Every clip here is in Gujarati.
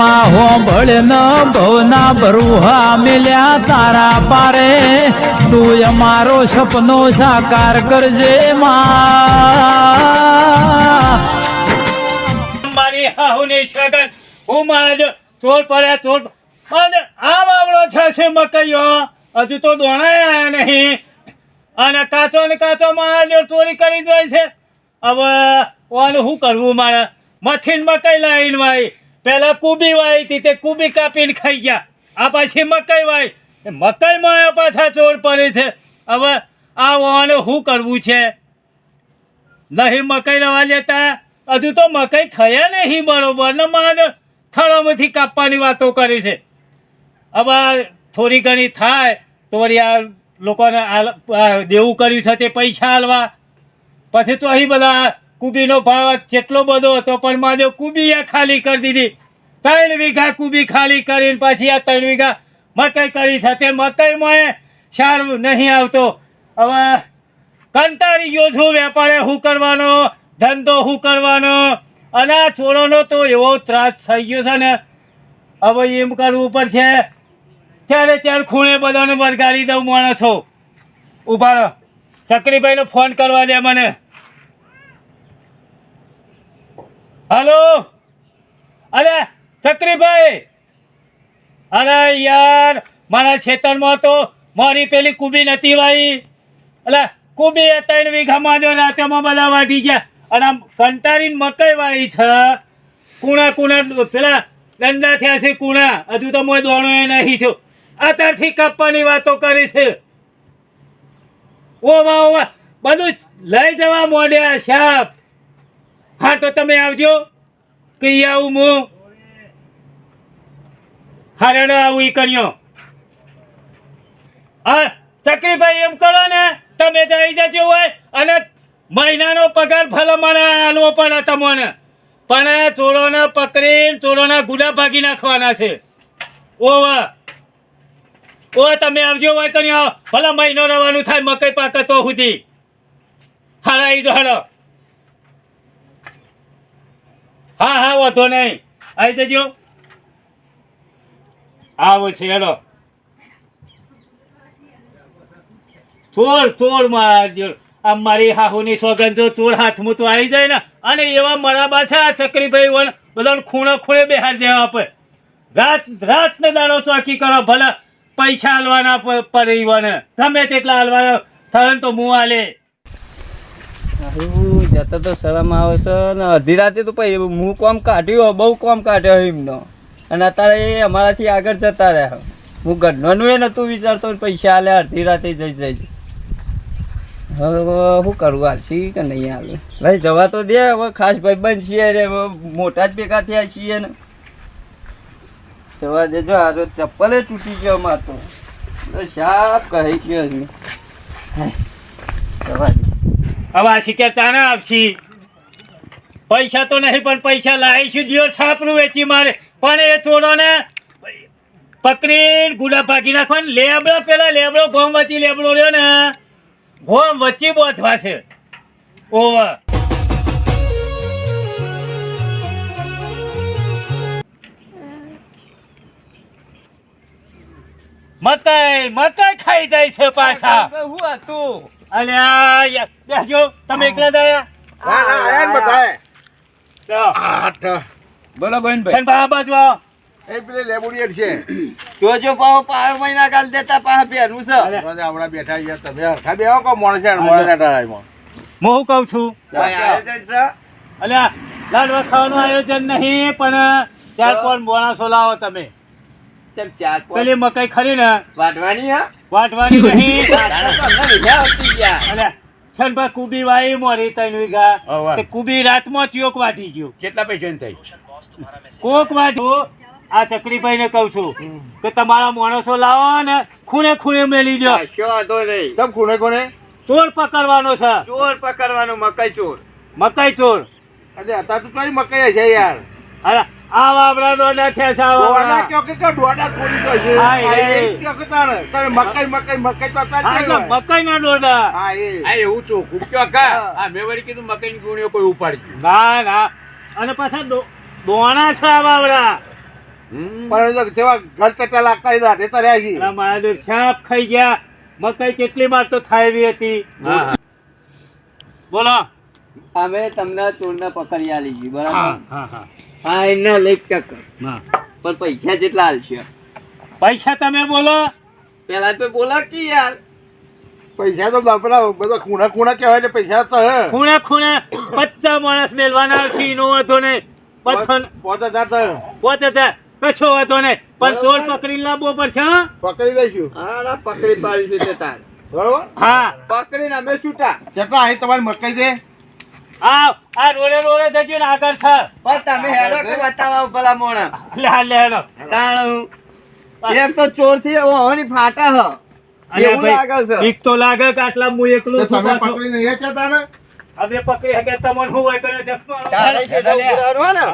માં હોંભળ ન ભવના બરુહા મિલ્યા તારા પારે. તું અમારો સપનો સાકાર કરજે મારી હાહુની સગન હું મારા ચોર પડ્યા ચોર અને આ વાવડો થશે મકઈઓ. હજુ તો દોણાય નહીં. અને કાચો ને કાચો મારા ચોરી કરી જાય છે. હવે ઓને શું કરવું મારે? મથીન મકાઈ લાવીને વાઈ પહેલા કુબી વાઈ હતી તે કુબી કાપીને ખાઈ ગયા. આ પાછી મકાઈ વાઈ મકાઈમાં પાછા ચોર પડે છે. હવે આ ઓને શું કરવું છે? નહીં મકાઈ રવા લેતા હજુ તો મકાઈ થયા નહીં બરોબર. ને માને થળોમાંથી કાપવાની વાતો કરી છે. હવે થોડી ઘણી થાય તો વળી આ લોકોને દેવું કર્યું છે તે પૈસા હાલવા પછી તો અહીં બધા કુબીનો ભાવ જેટલો બધો હતો, પણ માજો કુબીએ ખાલી કરી દીધી. ત્રણ વીઘા કુબી ખાલી કરીને પાછી આ ત્રણ વીઘા મકાઈ કરી છે તે મકઈમાં સારું નહીં આવતો. હવે કંટાળી ગયો છું વેપારે શું કરવાનો, ધંધો શું કરવાનો. અને આ ચોરોનો તો એવો ત્રાસ થઈ ગયો છે ને. હવે એમ કરવું પડશે. ત્યારે ત્યારે ખૂણે બધાને વળગાડી દઉં માણસો. ઊભા ચકરીભાઈનો ફોન કરવા દે મને. હલો. અરે ચકરીભાઈ અરે યાર, મારા ખેતરમાં તો મારી પેલી કુબી નથી વાઈ. એટલે કુબી એ ત્રણ વીઘામાં જો રાતેમાં બધા વાટી ગયા. અને આમ કંટાળીને મકાઈ વાવી છે. કુણા કુણા, પેલા ગંદા થયા છે કુણા. હજુ તો મોય દોણો એ નહીં થયો. અત્યારથી કાપવાની વાતો કરી છે. ઓવા વાહ બધું લઈ જવા મોડ્યા સાપ હા, તો તમે આવજો. કઈ આવું હું હારેડો આવું ઈ કર્યો. હા ચકરીભાઈ એમ કરો ને, તમે જઈ જજો હોય અને મહિનાનો પગાર ભલામણ આલવો પડે તમને, પણ ચોરોને પકડીને ચોરોના ગુડા ભાગી નાખવાના છે. ઓવા. ઓ તમે આવજો હોય કર્યો ભલા મહિનો રહેવાનું થાય, મકઈ પાકે તો સુધી. હારા ઈ જો હાલો. હા હા, વાંધો નહીં. આવી જજો. આવો છે હેલો ચોર ચોર મારા આ મારી હાહુની સોગંદ જો ચોર હાથમાં તો આવી જાય ને, અને એવા મરાબા પાછા આ ચકરીભાઈ વન બધાને ખૂણે ખૂણે બેહાર દેવા આપે. રાત રાત ને દાડો ચોકી કરો, ભલે પૈસા હાલવાના પ- પડે ઈવોને ગમે તેટલા હાલવાના થયો તો મું હાલે જતો તો શરમ આવે છે ને અડધી રાતે તો પછી હું કોમ કાઢ્યો બહુ કોમ કાઢ્યો એમનો. અને અત્યારે એ અમારાથી આગળ જતા રહ્યા. હું ઘરનું એ નહોતું વિચારતો ને પૈસા આલે અડધી રાતે જઈ જઈ હવે શું કરવું હાલશી કે નહીં હાલે? ભાઈ, જવા તો દે, હવે ખાસ ભાઈ બંધ છીએ રે મોટા જ ભેગા થયા છીએ ને. જવા દેજો, આ તો ચપ્પલે તૂટી ગયો મારતો સાફ કહી ગયો છે જવા દે. હવે આ શિકાર તાના આપશી. પૈસા તો નહીં, પણ પૈસા લાવીશું દિયો છાપરું વેચી મારે. પણ એ ચોરોને પકડીને ગુડા ભાગી નાખવા લેબડો, પેલા લેબડો ગોમ વચ્ચે લેબડો રહ્યો ને ગોમ વચ્ચે બોથવા છે. ઓવર મકાઈ મકાઈ ખાઈ જાય છે પાછા. હું હતું અને યાર બેસજો તમે એકલા જ હા હા આયા ને બધાએ આઠ બોલો બેન છન બા બાજુ આવો. એ પેલી લેબુડિયટ છે. જોજો પાવ પાંચ મહિના કાલ દેતા પાછા પહેરવું છે આપણા બેઠા યાર તમે હરખા બેહો કો મોણ છે મોણ ના હું કહું છું? આયોજન છે? અલ્યા લાડવા ખાવાનું આયોજન નહીં પણ ચાર પાંચ બોણાસો લાવો તમે. ચાર પેલી મકાઈ ખરી ને? વાટવાની હા? વાટવાની નહીં. ગયા. છનભા કુબી વાઈ મોરી તૈન વીઘા. તે કુબી રાતમાં ચિયોક વાટી ગયું. કેટલા પૈસા થઈ કોક વાટ્યું આ ચકડીભાઈ ને કહું છું કે તમારા માણસો લાવો ને ખૂણે ખૂણે મેલી દો. તમ ખૂણે કોને ચોર પકડવાનો છે. ચોર પકડવાનો મકાઈ ચોર. મકાઈ ચોર. અરે અત્યારે તો કઈ મકાઈ છે યાર અરે આ વાવડા ડોડા છે સા વાવડા. કયો કે ડોડા થોડી તો છે. હા, એ. કયો કે તાણે. તાણે મકાઈ મકાઈ મકાઈ તો અત્યારે છે કઈ તો ના ડોડા હા એ. આ એવું ચોખ્ખું કયો કા. આ મેં વળી કીધું મકઈની ગુણીઓ કોઈ ઉપાડી ના ના. અને પાછા ડોણા છે આ વાવડા. પણ જેવા ઘર ચટા લાગતા એ રાતે તર્યા છે અલા સાપ ખાઈ ગયા. મકાઈ કેટલી વાર તો થાયવી હતી. બોલો. અમે તમને ચોરને પકડી આલી હા બરાબર? હા હા. હા એક લઈ પણ પૈસા જેટલા હાલશે પૈસા તમે બોલો. પેલા તો બોલા કે યાર. પૈસા તો બાપરા બધા ખૂણા ખૂણા કહેવાય ને પૈસા તો હે. ખૂણે ખૂણા પચાસ માણસ મેલવાના છે નો હતો ને પથન પોતે હજાર તો પોતે હજાર. કછો હતો નહીં. પણ ચોર પકડી લાવવો પડશે પકડી લઈશું. હા પકડી પાડીશું તે તાર. બરોબર? હા. પકડીને અમે છૂટા. કેટલા અહીં તમારી મકાઈ છે? આ આ રોડે રોડે જજો ને આગળ સર. પણ તમે હેડો કે બતાવા ભલા મોણા. લે લે હેડો. તાણું. એક તો ચોરથી હોવાની ફાટા હ. એવું લાગે છે. બીક તો લાગે કે આટલા મુ એકલો તો તમે પકડી એ કહેતા ને? હવે પકડી શકે તમને હું હોય કરે ચશ્મા તારે છે તો ઉભરાવાનું ને.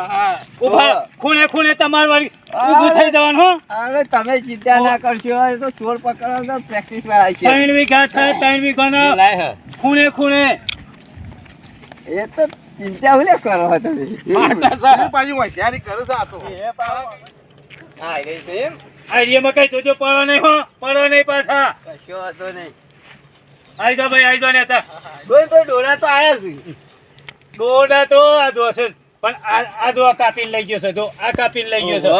ઊભા ખૂણે ખૂણે તમારે વાળી ઊભું થઈ જવાનું હો. અરે તમે ચિંતા ના કરશો એ તો ચોર પકડવા પ્રેક્ટિસ વાળા છે. ત્રણ વીઘા થાય ત્રણ વીઘાના. ખૂણે ખૂણે. એ તો ચિંતા હું કરો તમે. હું પાછી હોશિયારી કરું છું આ તો. હા એ આઈડિયામાં કઈ જોજો પડો નહીં હો પડો નહીં પાછા. કશો હતો નહીં. આઈ જાઓ ભાઈ આઈ જાઓ ને હતા કોઈ કોઈ ડોરા તો આયા છે. દોડા તો આ જો પણ આ આ કાપીને લઈ ગયો છે. જો આ કાપીને લઈ ગયો છે.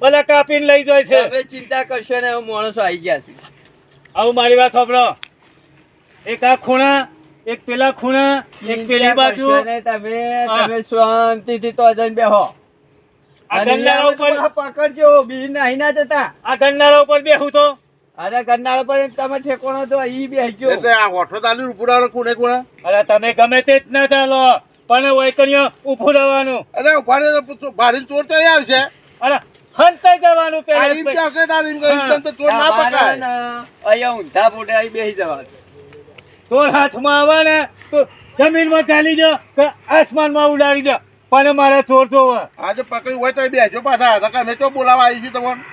ભલે કાપીને લઈ જાય છે. હવે ચિંતા કરશો ને હવે માણસો આવી ગયા છે. આવું મારી વાત સાંભળો. એક આ ખૂણા એક પેલા ખૂણા એક પેલી બાજુ. તમે. તમે શાંતિથી તો જઈને બેહો. આ ગન્નાળા ઉપર પકડજો બી નહીં ના જતા. આ ગન્નાળા ઉપર બેહું તો. અરે ગન્નાળા પર તમે ઠેકોણો તો ઈ બેસજો એટલે આ ઓઠો તાલી ઉપડાળો ખૂણે કોણે અરે તમે ગમે તે જ ના ચાલો પણ વૈકણીઓ ઉભું રહેવાનું. અરે ઉભાડે તો ભારી ચોર તો અહીં આવશે. અરે હંતાઈ જવાનું પેલા એમ કહો કે એકદમ તો ચોર ના પકડાય. અહીંયા ઊંધા પોટે અહીં બેસી જવાનું. તોર હાથમાં આવે ને તો જમીનમાં ચાલી જાઓ કે આસમાનમાં ઉડાડી જાઓ. પણ મારે ચોર જોવે. આજે પકડી હોય તો બેજો પાછા. નકા મેં તો બોલાવા આવી છીએ તમને.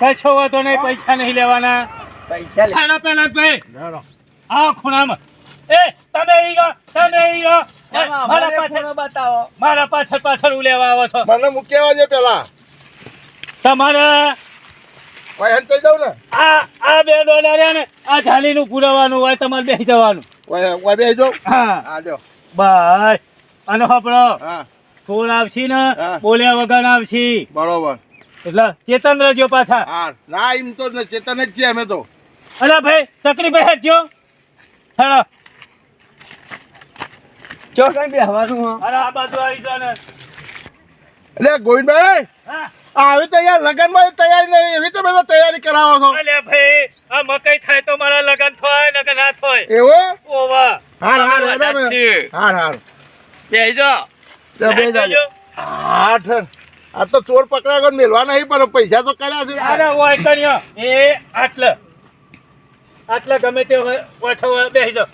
પૈસા હોય તો નહીં પૈસા નહીં લેવાના. પૈસા લે. ખાના પેલા ભાઈ. આ ખૂણામાં. એ તમે ઈ ગો તમે ઈ ગો મારા પાછળ બતાવો. મારા પાછળ પાછળ હું લેવા આવો છો. મને મૂક્યા છે પેલા. તમારે ભાઈ હન થઈ જાવ ને. આ આ બે ડોલર ને આ જાલીનું પુરાવાનું હોય તમારે બેસી જવાનું. ઓય ઓય બેસજો હા. હા જો બસ. અને હોપડો. હા. ચોર આવશી ને. બોલ્યા વગર આવશી. બરોબર. એટલે ચેતન રહેજો પાછા. હા ના એમ તો ચેતન જ છીએ અમે તો. અરે ભાઈ તકલીફ હેઠજો. હેલો ચોકન બે હવાનું અરે આ બાજુ આવી જાવ ને. એટલે ગોવિંદભાઈ હા. આવી તો લગન લગનમાં તૈયારી નહીં એવી તો બધા તૈયારી કરાવો છો. અલે ભાઈ આ મકઈ થાય તો મારા લગન થાય નકર ના થાય. એવો? ઓવા. હાર હાર હાર. હાર હાર. બેસજો લે બે જાજો. આઠ આ તો ચોર પકડાયો ગયો મેલવા નહીં પણ પૈસા તો કર્યા છે. અરે ઓય કન્યા એ આટલે. આટલે ગમે તે ઓઠો બેસી જાઓ.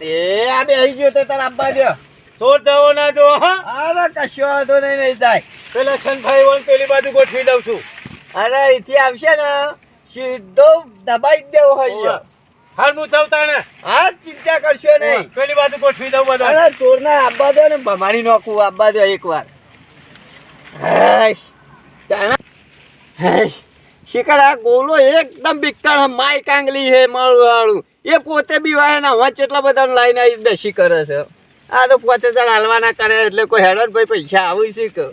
એ આ બેહી ગયો તો તારા અબ્બા જો ચોર જવો ના જો હા. અરે કશો વાંધો નહીં નહીં જાય. પેલા છનભાઈ વન પેલી બાજુ ગોઠવી દઉં છું. અરે અહીંથી આવશે ને સીધો દબાઈ દેવો હોય હાલ હું જવતા ને હા ચિંતા કરશો નહીં. પેલી બાજુ ગોઠવી દઉં બધા. અરે ચોરના આબા દો ને ભમાડી નોખું આબા દો એકવાર ચાણા. શિકાર આ ગોલો એકદમ બિક્કણ માય કાંગલી હે મળવાળું વાળું એ પોતે બી વાય ના હવે એટલા બધા લાઈન આવી દશી કરે છે. આ તો પાંચ જણ હાલવાના કરે એટલે કોઈ હેડો ભાઈ પૈસા આવું કે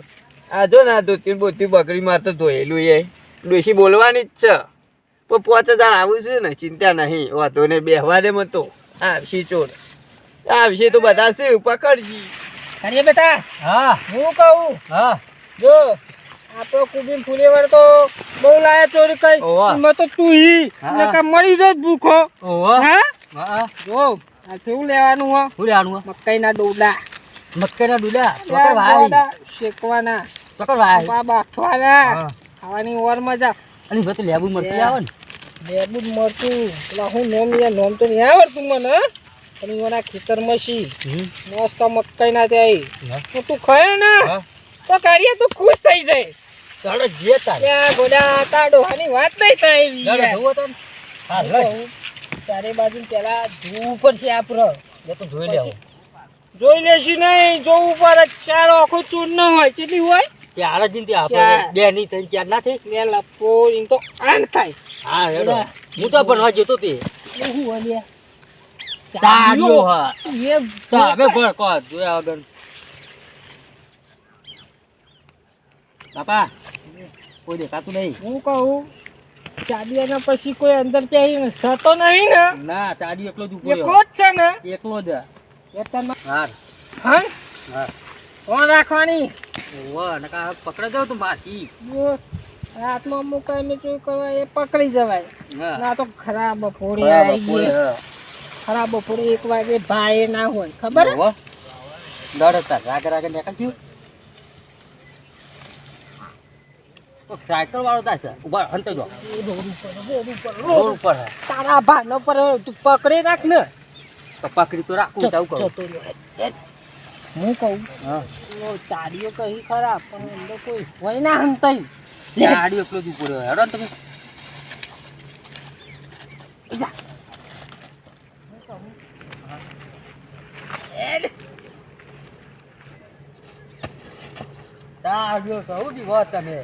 આ જો ને આ ધોતી બોતી બકરી મારતો ધોયેલું એ ડોશી બોલવાની જ છે. પણ પાંચ હજાર આવું છે ને ચિંતા નહીં વાંધો ને બેહવા દે મતો તો. આવશી ચોર. આવશે તો બધા છે પકડશી અરે બેટા? હા. હું કહું? હા. જો આ તો કુબીન ફુલેવર તો બહુ લાયા ચોરી કઈ. એમાં તો તું ઈ હા. નકા મરી જ ભૂખો. ઓહો. હા? હા જો આ કેવું લેવાનું હો? શું લેવાનું મકાઈના ડોડા. દુડા ડોડા શેકવાના. પકડ ભાઈ. બા બાફવાના. હા. ખાવાની ઓર મજા અને જો તો લેબુ મરતું આવે ને લેબુ મરતું એટલે હું નોમ યા નોમ તો નહીં આવડતું મને? પણ એના ખેતરમાં છી મસ્ત મકાઈના ત્યાં તો તું ખાય ને. તો કરીએ તું ખુશ થઈ જાય. ચાલો જે તારે. ગોડા તાડો આની વાત નહીં થાય ચાલો યાર. જોવો તો હાલ ચારે બાજુ પેલા જોવું પડશે આપડે એ તો જોઈ લેવું જોઈ લેશી નહીં જોવું પડે ચાર આખો ચૂર ન હોય કેટલી હોય? ચાર જ ઇંતી આપણે બે ની ત્રણ ચાર ના થઈ લપો ઈમ તો આન થાય. હા હેડો. હું તો ભણવા જતો તે એ હું વળ્યા ચાર્યો હા. એ તો હવે કો જોયા વગર. બાપા કોઈ દેખાતું નહીં. હું કહું ચાબીયાના પછી કોઈ અંદર પહેરી સતો નહીં ને. ના ચાડી એકલો જ ઊભો એકલો જ છે ને. એકલો જ. હા હા? હા. કોણ રાખવાની. ઓવા નકા પકડે જાવ તો માસી હાથમાં મુકાય મેં ચોરી કરવા એ પકડી જવાય ના તો ખરાબ બપોરે આવી ગઈ ખરાબ બપોરે એક વાગે ભાઈ ના હોય ખબર હે? ડર હતા રાગે રાગે સાયકલ વાળો થાય છે ઊભા હંતે જો રોડ ઉપર હે તારા ભાનો પર પકડી રાખ ને તો પકડી તો રાખું જાવ હું કહું? હા. ઓ ચાડીઓ કહી ખરા પણ અંદર કોઈ હોય ના હંતાઈ ગાડી એકલો જ ઊભો રહ્યો હેડો ને તમે. તાળીઓ સૌથી વાત તમે.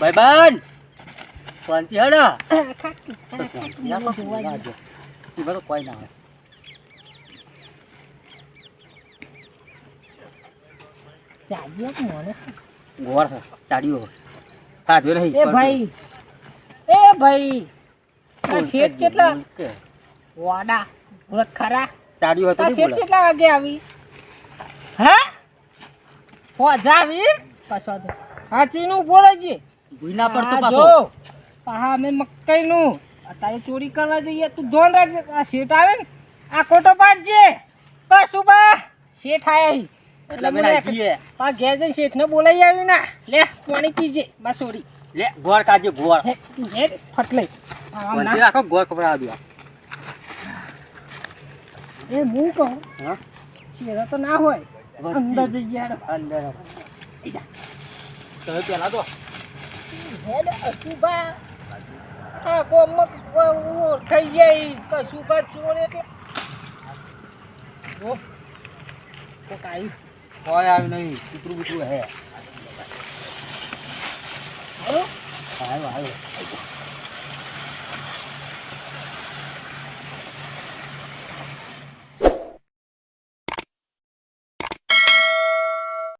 ભાઈબંધ! શાંતિ હેડા. એમાં તો કોઈ ના હોય. ચાડીઓ તો મને ગોળ છે, ચાડીઓ નહીં એ ભાઈ. એ ભાઈ. આ શેઠ કેટલા? વાડા. વ્રત ખરા? ચાડીઓ હતો શેઠ કેટલા વાગે આવી? હા? આવી પાછો તો હાચીનું બોલે છે. પર તો પાછો. પાહા અમે મકાઈનું. અત્યારે ચોરી કરવા જઈએ તું ધોન રાખજે. આ શેઠ આવે ને. આ ખોટો પાડજે કશું બા શેઠ આયા. એટલે આ ઘેર જઈને શેઠને આવી ના. લે પાણી પીજે બા સોરી લે ગોળ કાઢજે ગોળ. રાખો ગોળ કપડા એ હું કહું? હા? શેરા તો ના હોય. અંદર તમે પેલા તો. હેડ અશુભા. આ જાય. કશુભા ચોર એટલે. ઓ કોક આવ્યું કોઈ આવ્યું નહીં કૂતરું બૂતરું હે આવ્યું? આવ્યો